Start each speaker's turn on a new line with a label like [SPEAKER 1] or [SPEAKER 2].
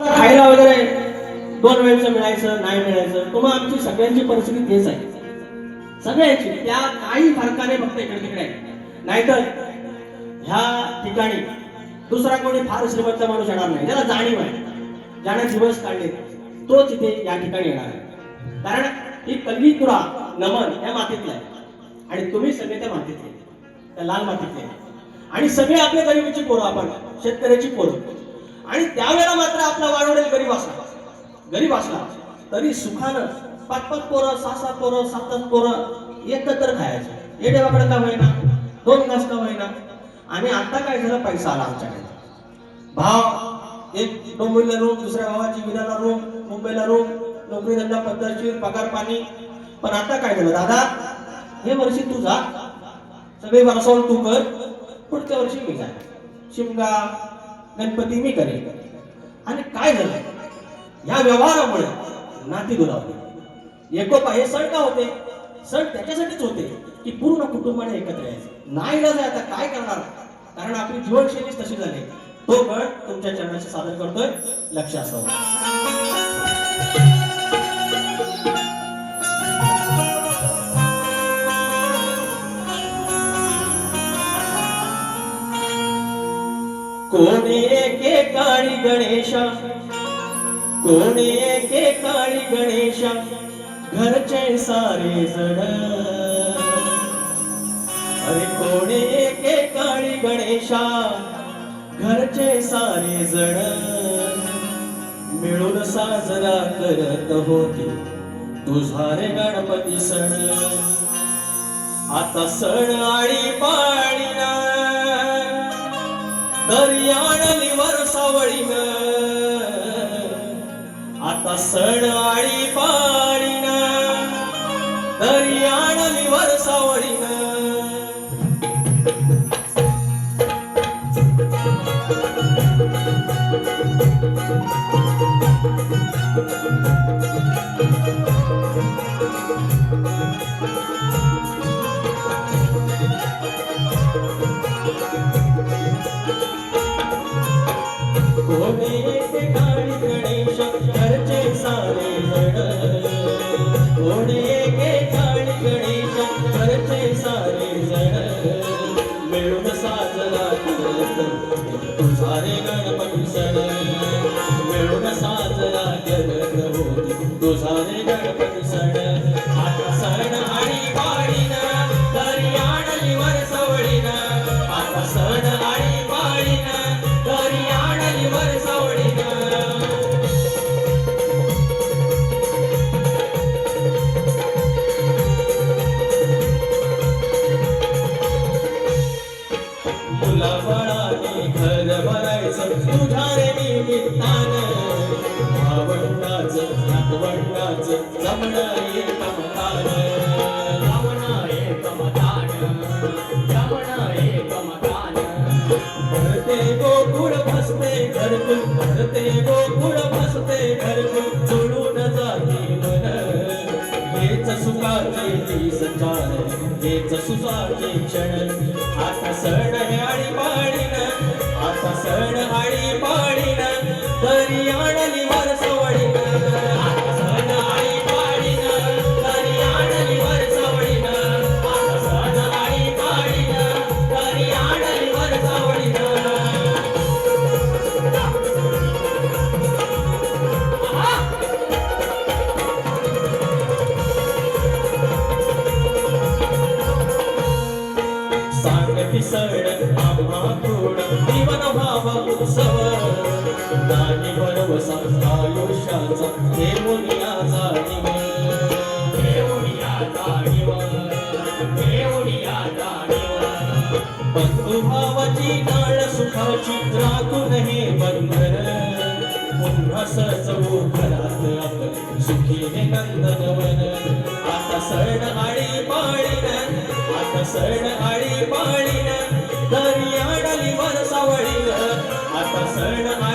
[SPEAKER 1] खायला वगैरे दोन वेळचं मिळायचं नाही मिळायचं तो आमची सगळ्यांची परिस्थिती तेच आहे. सगळ्यांची त्या काही फरकाने फक्त इकडे तिकडे आहे. नाहीतर ह्या ठिकाणी दुसरा कोणी फार श्रीमंत माणूस येणार नाही. ज्याला जाणीव आहे ज्याने दिवस काढले तोच इथे या ठिकाणी येणार आहे. कारण ही कल्ली तुरा नमन या मातीतलं आहे. आणि तुम्ही सगळे त्या मातीतले त्या लाल मातीतले आणि सगळे आपले गरिबीची पोरं आपण शेतकऱ्याची पोरं. आणि त्यावेळेला मात्र आपला वाढवडेल गरीब असला. गरीब असला. तरी सुखानं पाच पाच पोरं सहा सात पोरं सात सात पोरं एकत्र खायचं. हे देवाकडे का होईना? दोन घास का होईना? आणि आता काय झालं? पैसा आला आमच्याकडे. भाव एक डोंबिवलीला रूम दुसऱ्या भावाची विनाला रूम मुंबईला रूम नोकरी धंदा पद्धतशीर पगार पाणी. पण आता काय झालं? दादा हे वर्षी तू जा. सगळे वर्षावर तू कर. पुढच्या वर्षी मी जा शिमगा गणपती मी करेन. आणि काय झालं? या व्यवहारामुळे नाती दुरावली. एकोपा हे सण का होते? सण त्याच्यासाठीच होते की पूर्ण कुटुंबाने एकत्र यायचं. नाही ना आता काय करणार? कारण आपली जीवनशैलीच तशी झाली. तो गण तुमच्या चरणाशी सादर करतोय लक्ष असावं कोणी एके काळी गणेशा? कोणी एके काळी गणेशा? घरचे सारे जण. अरे कोणी एके काळी गणेशा? घरचे सारे जण. मिळून साजरा करत होते तुझा रे गणपती सण. आता सण आळी पाळीना आणली वरसावळीन आता सण आळी पाळीन दरी आणली वरसावळीन you. सारे जण कोणी एके काळी गणेश घरचे सारे जण मिळून साजरा करत गणपती सण. मिळून साजरा करत होती तुझा गणपती सण. आता सण आणि पाळीन तरी आणली क्षण. आता सण हे आळी पाळीन आता सण आळी पाळीन तरी आणली सण आम्हा जीवन भाव उत्सव दानी भरवसा आयुष्याचा देऊनिया जाणीव. देऊनिया जाणीव जाणीव. सुखाची राखून हे बंधन पुन्हा सजवू घरात आपलं सुखी हे नंदनवन. आता सण आळी पाळीन आता सण आळी पाळीन दरी वर वरसावळीन. आता सण आळी